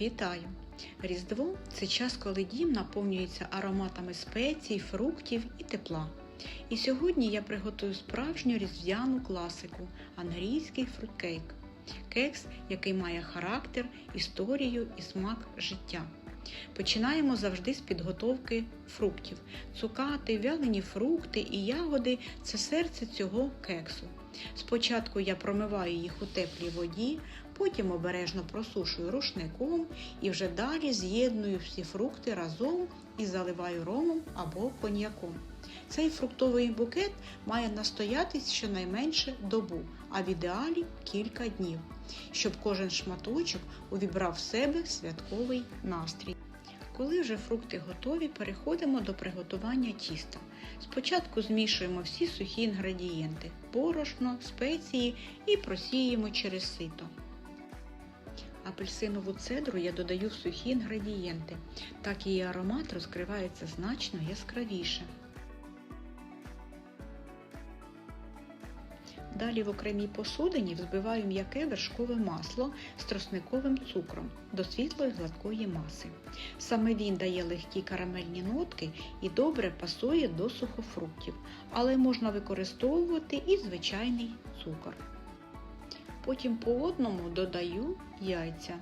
Вітаю! Різдво це час, коли дім наповнюється ароматами спецій, фруктів і тепла. І сьогодні я приготую справжню різдвяну класику англійський фруткейк. Кекс, який має характер, історію і смак життя. Починаємо завжди з підготовки фруктів. Цукати, вялені фрукти і ягоди це серце цього кексу. Спочатку я промиваю їх у теплій воді, потім обережно просушую рушником і вже далі з'єдную всі фрукти разом і заливаю ромом або коньяком. Цей фруктовий букет має настоятись щонайменше добу, а в ідеалі кілька днів, щоб кожен шматочок увібрав в себе святковий настрій. Коли вже фрукти готові, переходимо до приготування тіста. Спочатку змішуємо всі сухі інгредієнти борошно, спеції і просіємо через сито. Апельсинову цедру я додаю в сухі інгредієнти, так її аромат розкривається значно яскравіше. Далі в окремій посудині взбиваю м'яке вершкове масло з тросниковим цукром до світлої гладкої маси. Саме він дає легкі карамельні нотки і добре пасує до сухофруктів, але можна використовувати і звичайний цукор. Потім по одному додаю яйця.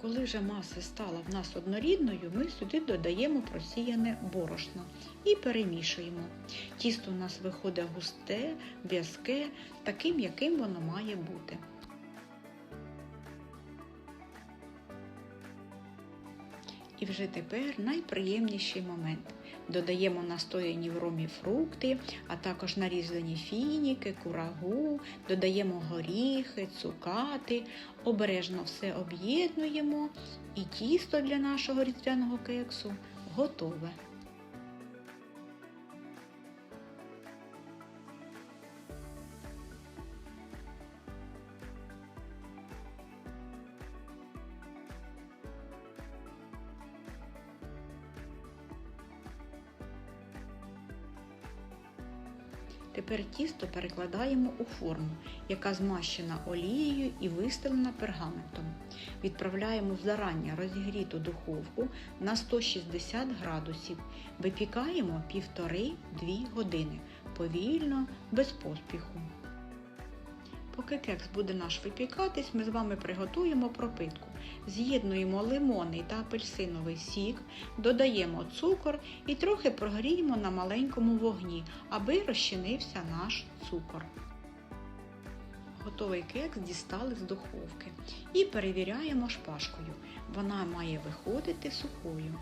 Коли вже маса стала в нас однорідною, ми сюди додаємо просіяне борошно і перемішуємо. Тісто у нас виходить густе, в'язке, таким, яким воно має бути. І вже тепер найприємніший момент. Додаємо настояні в ромі фрукти, а також нарізані фініки, курагу, додаємо горіхи, цукати, обережно все об'єднуємо і тісто для нашого різдвяного кексу готове. Тепер тісто перекладаємо у форму, яка змащена олією і вистелена пергаментом. Відправляємо в зарання розігріту духовку на 160 градусів. Випікаємо 1,5-2 години повільно, без поспіху. Поки кекс буде наш випікатись, ми з вами приготуємо пропитку. З'єднуємо лимонний та апельсиновий сік, додаємо цукор і трохи прогріємо на маленькому вогні, аби розчинився наш цукор. Готовий кекс дістали з духовки і перевіряємо шпажкою. Вона має виходити сухою.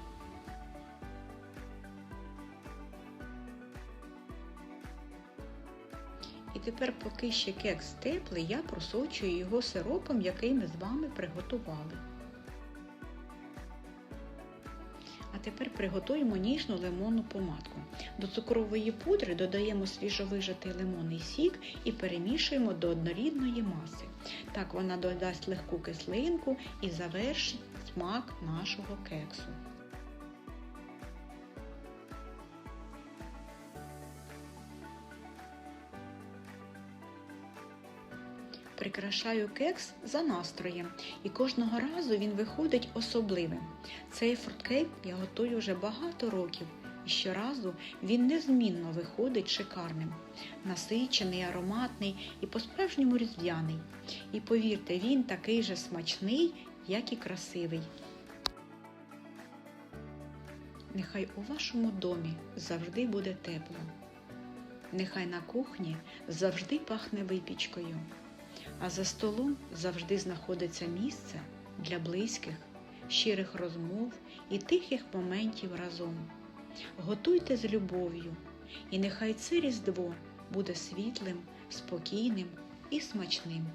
І тепер, поки ще кекс теплий, я просочую його сиропом, який ми з вами приготували. А тепер приготуємо ніжну лимонну помадку. До цукрової пудри додаємо свіжовижатий лимонний сік і перемішуємо до однорідної маси. Так вона додасть легку кислинку і завершить смак нашого кексу. Прикрашаю кекс за настроєм, і кожного разу він виходить особливим. Цей фрукткейк я готую вже багато років, і щоразу він незмінно виходить шикарним, насичений, ароматний і по-справжньому різдвяний. І повірте, він такий же смачний, як і красивий. Нехай у вашому домі завжди буде тепло. Нехай на кухні завжди пахне випічкою а за столом завжди знаходиться місце для близьких, щирих розмов і тихих моментів разом. Готуйте з любов'ю, і нехай це різдво буде світлим, спокійним і смачним.